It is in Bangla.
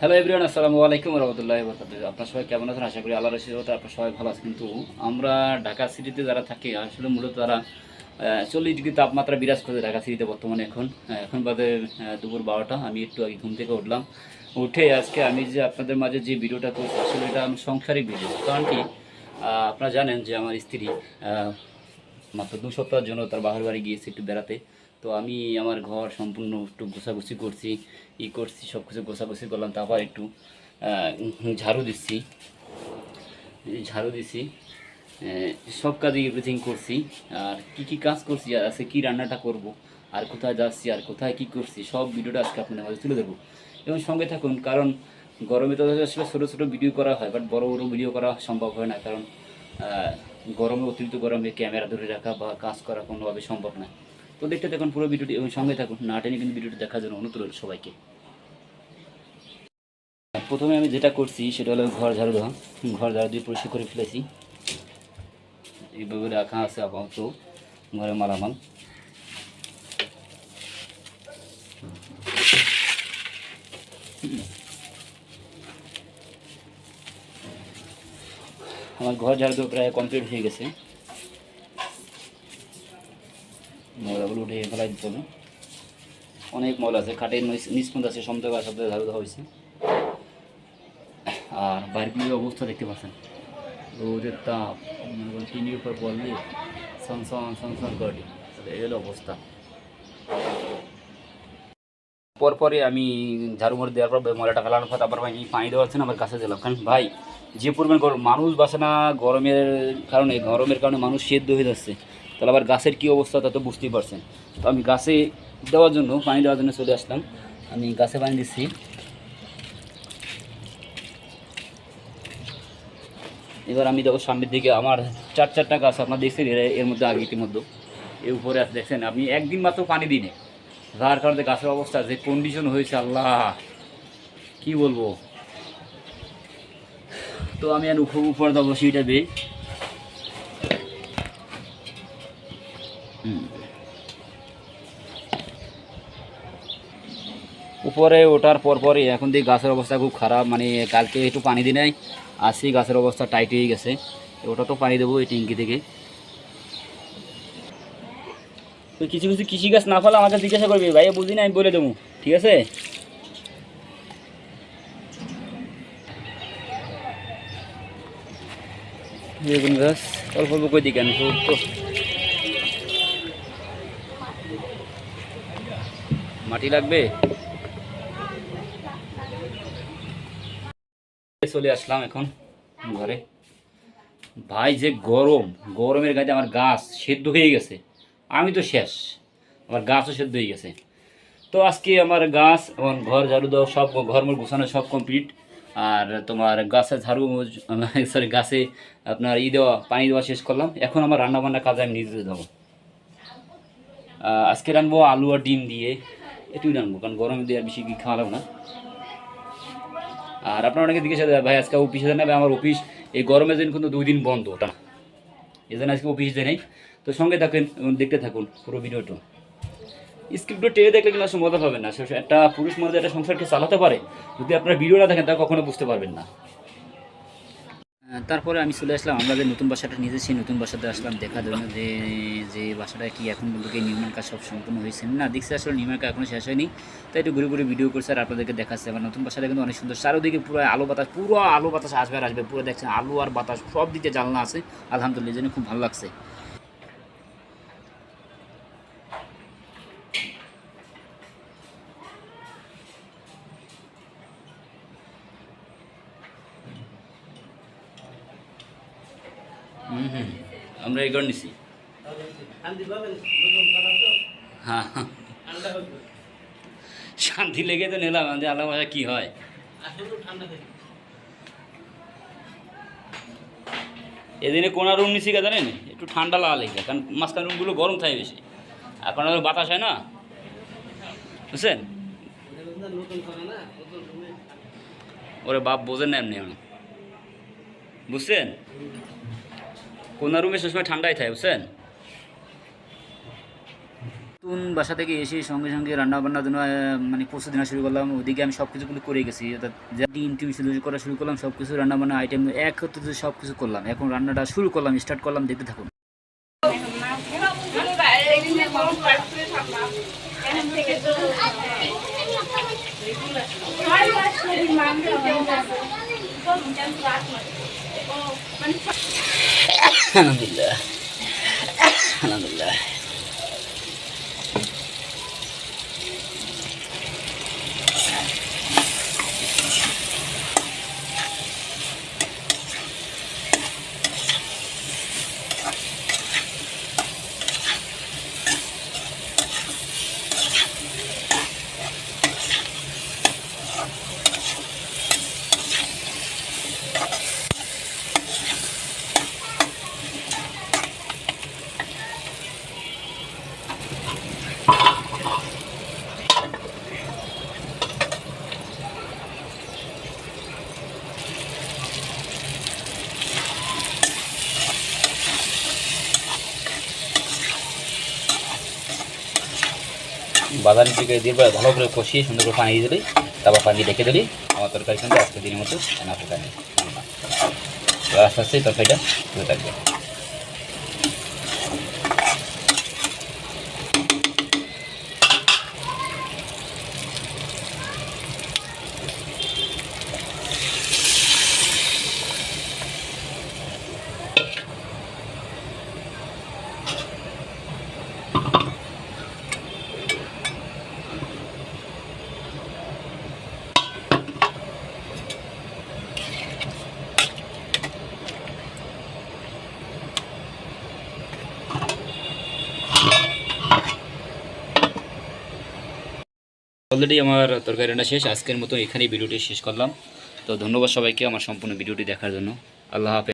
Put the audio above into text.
হ্যালো এভরিওয়ান আসসালামু আলাইকুম রহমতুল্লাহ বরকাতুহ। আপনার সবাই কেমন আছেন? আশা করি আল্লাহর রসিদতে আপনার সবাই ভালো আছে কিন্তু আমরা ঢাকা সিটিতে যারা থাকি, আসলে মূলত তারা চল্লিশ ডিগ্রি তাপমাত্রা বিরাজ করে ঢাকা সিটিতে বর্তমানে এখন। এখন বাদে দুপুর বারোটা। আমি একটু আগে ঘুম থেকে উঠলাম। উঠে আজকে আমি যে আপনাদের মাঝে যে ভিডিওটা করছি, আসলে এটা আমি সংসারিক ভিডিও। কারণ কি আপনারা জানেন যে আমার স্ত্রী মাত্র দু সপ্তাহের জন্য তার বাহার বাড়ি গিয়েছে একটু বেড়াতে। তো আমি আমার ঘর সম্পূর্ণ একটু গোছাগুছি করছি, ই করছি সব কিছু গোছাগুছি করলাম, তারপর একটু ঝাড়ু দিচ্ছি। ঝাড়ু দিছি সব কাজে এভরিথিং করছি, আর কি কি কাজ করছি, আর আজকে কী রান্নাটা করব, আর কোথায় যাচ্ছি, আর কোথায় কি করছি, সব ভিডিওটা আজকে আপনাদের মাঝে তুলে দেবো এবং সঙ্গে থাকুন, কারণ গরমে তো আসলে ছোটো ছোটো ভিডিও করা হয় বাট বড় বড় ভিডিও করা সম্ভব হয় না, কারণ গরমে অতিরিক্ত গরমে ক্যামেরা ধরে রাখা বা কাজ করা কোনোভাবে সম্ভব না। তো দেখতে থাকুন, পুরো ভিডিওটি এবং সঙ্গে থাকুন। না টেনে কিন্তু ভিডিওটি দেখার জন্য অনুরোধ সবাইকে। প্রথমে আমি যেটা করছি, সেটা হলো ঘর ঝাড়ু দেওয়া। ঘর ঝাড়ু দিয়ে পরিষ্কার করে ফেলেছি। এইভাবে রাখা আছে আপাতত ঘরে মালামাল। আমার ঘর ঝাড়ু প্রায় কমপ্লিট হয়ে গেছে। ময়লাগুলো উঠে ফেলাই দিতে হবে। অনেক ময়লা আছে, খাটের পর্যন্ত আছে, সব জায়গায় সব জায়গায় ঝাড়ু দেওয়া হয়েছে। আর বাইরের অবস্থা দেখতে পাচ্ছেন? রোদের তাপ, মনে করেন টিনের উপর পড়লে সনসন সনসন করে এই অবস্থা। পরপরে আমি ঝাড়ু মার দেওয়ার পর ময়লাটা ফেলানোর পর তারপর আমি পানি দেওয়ার জন্য আমার কাছে দিলাম কারণ ভাই, যে পরিমাণ গরম মানুষ বাসে না গরমের কারণে গরমের কারণে মানুষ সেদ্ধ হয়ে যাচ্ছে। তাহলে আবার গাছের কী অবস্থা তা তো বুঝতেই পারছেন। তো আমি গাছে দেওয়ার জন্য, পানি দেওয়ার জন্য চলে আসলাম। আমি গাছে পানি দিচ্ছি। এবার আমি দেখো সামনের দিকে আমার চার চারটা গাছ আপনার দেখছেন, এর মধ্যে আগে ইতিমধ্যে। এর উপরে দেখছেন? আমি একদিন মাত্র পানি দিনে যার কারণে গাছের অবস্থা, যে কন্ডিশন হয়েছে, আল্লাহ! কি বলব? তো আমি আর উপর উপর দেবো সেইটা বে উপরে ওঠার পর পরই এখন দিয়ে গাছের অবস্থা খুব খারাপ মানে কালকে একটু পানি দিই নাই আসি গাছের অবস্থা টাইট হয়ে গেছে। ওটা তো পানি দেবো এই ট্যাঙ্কি থেকে। তো কিছু কিছু কৃষি গাছ না ফেলে আমাকে জিজ্ঞাসা করবি, ভাই বুঝি না, আমি বলে দেবো, ঠিক আছে? মাটি লাগবে? চলে আসলাম এখন ঘরে। ভাই, যে গরম, গরমের গাছে আমার গাছ সেদ্ধ হয়ে গেছে। আমি তো শেষ, আমার গাছও সেদ্ধ হয়ে গেছে। তো আজকে আমার গাছ এবং ঘর, ঝাড়ু দেওয়া সব, ঘর মোর গোছানো সব কমপ্লিট আর তোমার গাছে ঝাড়ু সরি গাছে আপনার ই দেওয়া, পানি দেওয়া শেষ করলাম। এখন আমার রান্না বান্না কাজে আমি নিজে দেবো আজকে রানবো আলু আর ডিম দিয়ে। এটুই রানবো, কারণ গরমে দিয়ে আর বেশি কি খাওয়ালাম না। আর আপনারা অনেকে জিজ্ঞাসা ভাই আজকে অফিসে দেন না? ভাই, আমার অফিস এই গরমের দিন কিন্তু দুই দিন বন্ধ ওটা এই জন্য আজকে অফিস দেয় নেই। তো সঙ্গে থাকেন দেখতে থাকুন পুরো ভিডিওটা। স্ক্রিপ্টটা টেনে দেখলে কিন্তু আসলে মজা পাবেন না। একটা পুরুষ মানুষ একটা সংসারকে চালাতে পারে। যদি আপনার ভিডিওটা দেখেন তা কখনো বুঝতে পারবেন না। তারপরে আমি চলে আসলাম, আমরা যে নতুন বাসাটা নিয়েছি নতুন বাসাতে আসলাম দেখার জন্য যে যে বাসাটা কি এখন বলতে নির্মাণ কাজ সব সম্পূর্ণ হয়েছে। না, দেখছি আসলে নির্মাণ কাজ এখনও শেষ হয়নি, তাই একটু ঘুরে ঘুরে ভিডিও করছে আর আপনাদেরকে দেখাচ্ছে। আমার নতুন বাসাটা কিন্তু অনেক সুন্দর, চারোদিকে পুরো আলো বাতাস, পুরো আলো বাতাস আসবে আর আসবে, পুরো দেখছেন আলো আর বাতাস, সব দিকে জানলা আছে, আলহামদুলিল্লাহ জন্য খুব ভালো লাগছে। হুম হুম। আমরা এই নিছি। হ্যাঁ। শান্তি লেগে তো নিলাম যে আল্লাহ ভাষা কী হয়? এদিনে কোনা রুম নিছি জানেন? একটু ঠান্ডা লাগা লেগে কারণ মাঝখান রুমগুলো গরম থাকে বেশি। এখন বাতাস হয় না? বুঝছেন? ওরে বাপ, বোঝেন না এমনি। বুঝছেন? কোনা রুমে সবসময় ঠান্ডাই থাকে বুঝছেন? নতুন বাসা থেকে এসে সঙ্গে সঙ্গে রান্না বান্নার জন্য মানে প্রস্তুতি নেওয়া শুরু করলাম। ওদিকে আমি সব কিছুগুলো করে গেছি। অর্থাৎ যা ডিম টিম শুরু করা শুরু করলাম সব কিছু রান্না বান্না আইটেম এক হতে সব কিছু করলাম। এখন রান্নাটা শুরু করলাম স্টার্ট করলাম দেখতে থাকুন। আলহামদুলিল্লাহ আলহামদুলিল্লাহ বাদাম থেকে দিয়ে ভালো করে কষিয়ে সুন্দর করে পানি দিলি, তারপর পানি ঢেকে দিলি। আমার তরকারি কিন্তু আজকে দিনের মতো রান্না রান্না আস্তে আস্তে তরকারিটা হতে থাকবে। অলরেডি আমার তরকারি রান্না শেষ। আজকের মতো এখানেই ভিডিওটি শেষ করলাম। তো ধন্যবাদ সবাইকে আমার সম্পূর্ণ ভিডিওটি দেখার জন্য। আল্লাহ হাফেজ।